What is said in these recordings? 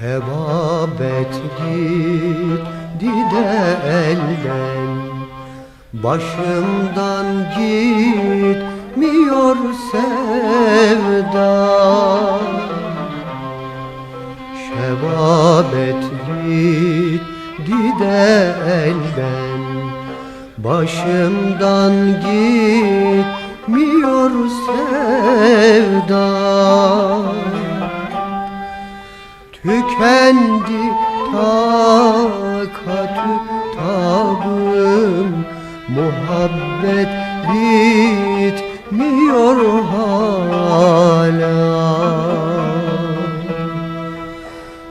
Şebabet gitti de elden. Başımdan gitmiyor sevda. Şebabet gitti de elden. Başımdan gitmiyor sevda Tükendi takatü tabım. Muhabbet bitmiyor hala.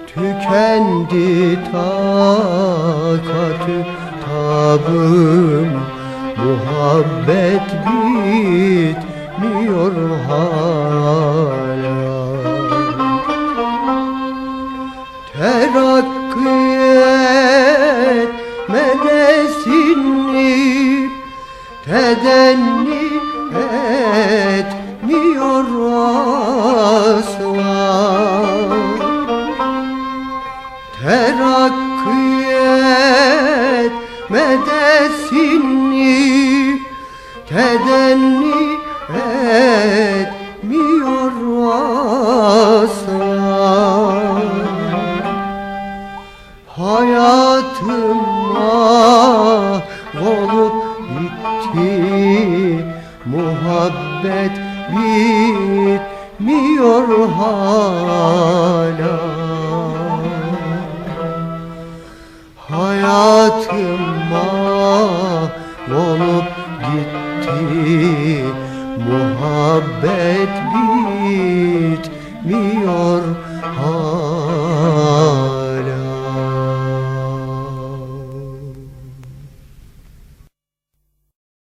Tükendi takatü tabım. Muhabbet bitmiyor hala Tedenni etmiyor asla. Terakki etmedesini Tedenni etmiyor asla. Hayatım mahvolup gitti Muhabbet bitmiyor hala. Hayatım mahvolup gitti Muhabbet